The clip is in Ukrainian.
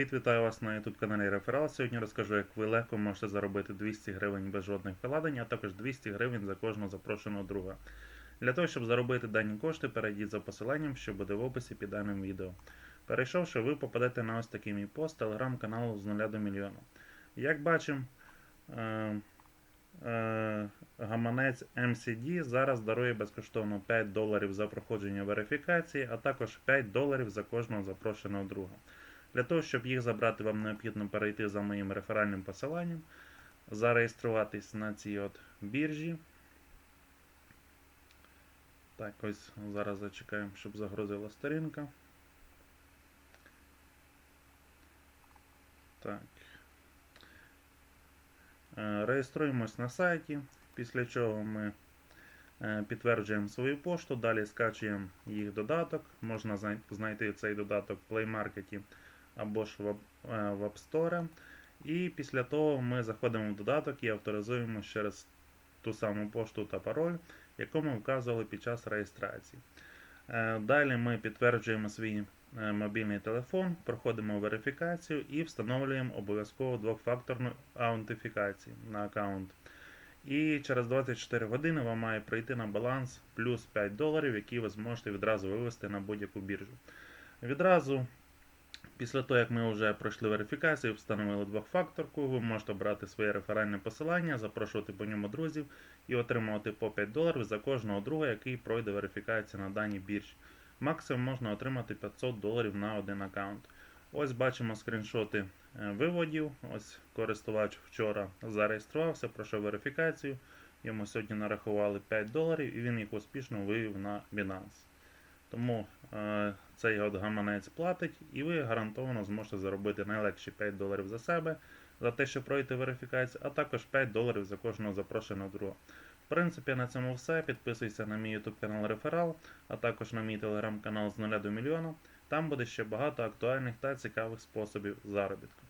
Вітаю вас на YouTube каналі Реферал. Сьогодні розкажу, як ви легко можете заробити 200 гривень без жодних вкладень, а також 200 гривень за кожного запрошеного друга. Для того, щоб заробити дані кошти, перейдіть за посиланням, що буде в описі під даним відео. Перейшовши, ви попадете на ось такий мій пост телеграм-каналу з 0 до мільйона. Як бачимо, е, е, гаманець MCD зараз дарує безкоштовно 5 доларів за проходження верифікації, а також 5 доларів за кожного запрошеного друга. Для того, щоб їх забрати, вам необхідно перейти за моїм реферальним посиланням, зареєструватись на цій от біржі. Так, ось зараз зачекаємо, щоб загрузила сторінка. Так. Е, Реєструємось на сайті, після чого ми е, підтверджуємо свою пошту, далі скачуємо їх додаток. Можна знайти цей додаток в Play Market або ж в App- е, в App Store. І після того ми заходимо в додаток і авторизуємо через ту саму пошту та пароль, яку ми вказували під час реєстрації. Е, Далі ми підтверджуємо свій е, мобільний телефон, проходимо верифікацію і встановлюємо обов'язково двохфакторну аутентифікацію на аккаунт. І через 24 години вам має прийти на баланс плюс 5 доларів, які ви зможете відразу вивести на будь-яку біржу. Відразу Після того, як ми вже пройшли верифікацію, встановили двохфакторку, ви можете брати своє реферальне посилання, запрошувати по ньому друзів і отримувати по 5 доларів за кожного друга, який пройде верифікацію на даній біржі. Максимум можна отримати 500 доларів на один аккаунт. Ось бачимо скріншоти е, виводів. Ось користувач вчора зареєструвався, пройшов верифікацію. Йому сьогодні нарахували 5 доларів і він їх успішно вивів на Binance. Тому е, цей от гаманець платить, і ви гарантовано зможете заробити найлегші 5 доларів за себе за те, що пройти верифікацію, а також 5 доларів за кожного запрошеного друга. В принципі, на цьому все. Підписуйся на мій YouTube канал Реферал, а також на мій телеграм-канал з 0 до мільйона. Там буде ще багато актуальних та цікавих способів заробітку.